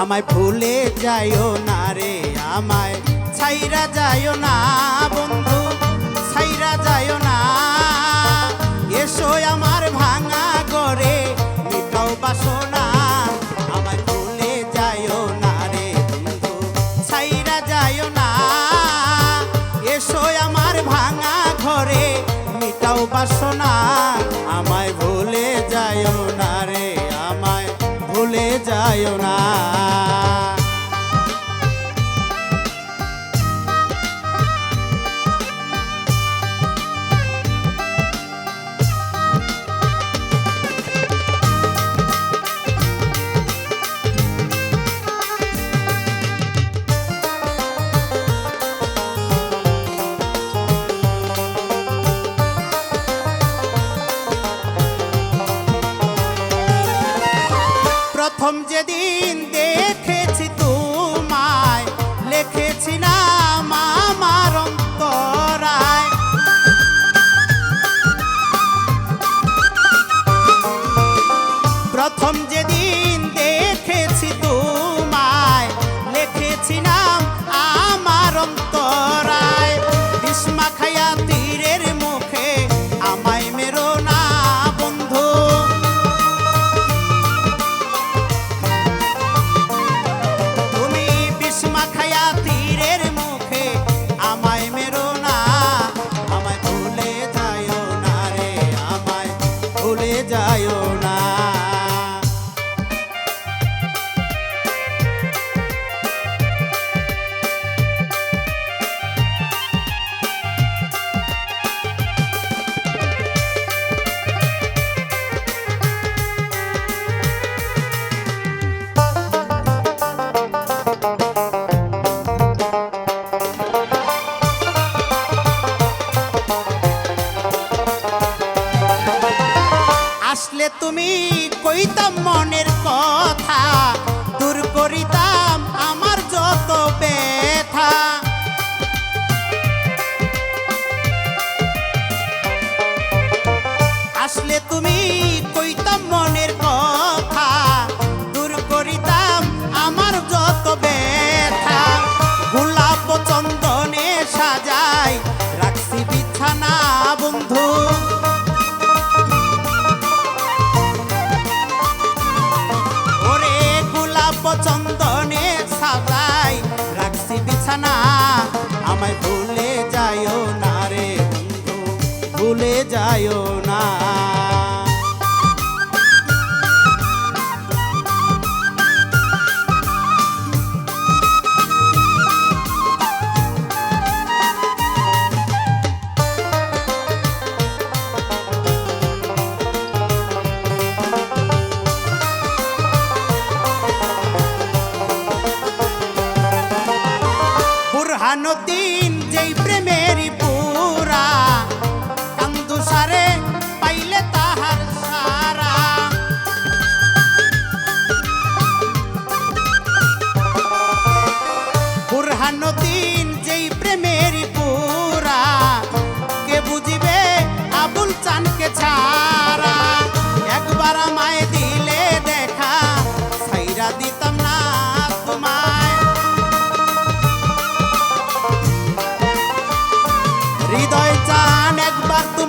আমায় ভুলে যাইও না রে, আমায় ছাইরা যাইও না বন্ধু, ছাইরা যাইও না। এসো আমার ভাঙা গরে মিটাও বাসনা, আমায় ভুলে যাইও না রে যাইও না। এসো আমার ভাঙা ঘরে আমায় ভুলে যাইও না রে, আমায় ভুলে যাইও না। প্রথম যেদিন আসলে তুমি কইতাম মনের কথা দূর করিতাম আমার যত ব্যথা। আসলে তুমি কইতাম মনের রাখছি আমায় ভুলে যাইও না রে ভুলে যাইও না।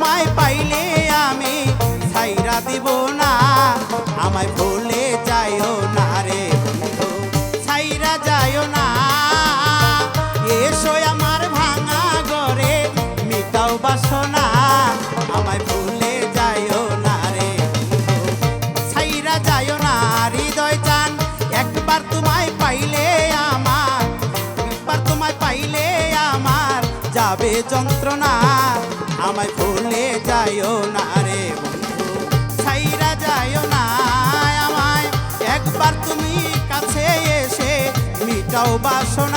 তোমায় পাইলে আমি ছাইরা দিব না। আমায় ভুলে যাইও না রে ছাইরা যাইও না। এসো আমার ভাঙা ঘরে, মিটাও বাসনা, আমায় ভুলে যাইও না রে ছাইরা যাইও না। হৃদয় চান, একবার তোমায় পাইলে আমার, একবার তোমায় পাইলে আমার যাবে যন্ত্রণা। আমায় ভুলে যাইও না রে বন্ধু। সাইরা যাইও না, আমায় একবার তুমি কাছে এসে মিটাও বাসনা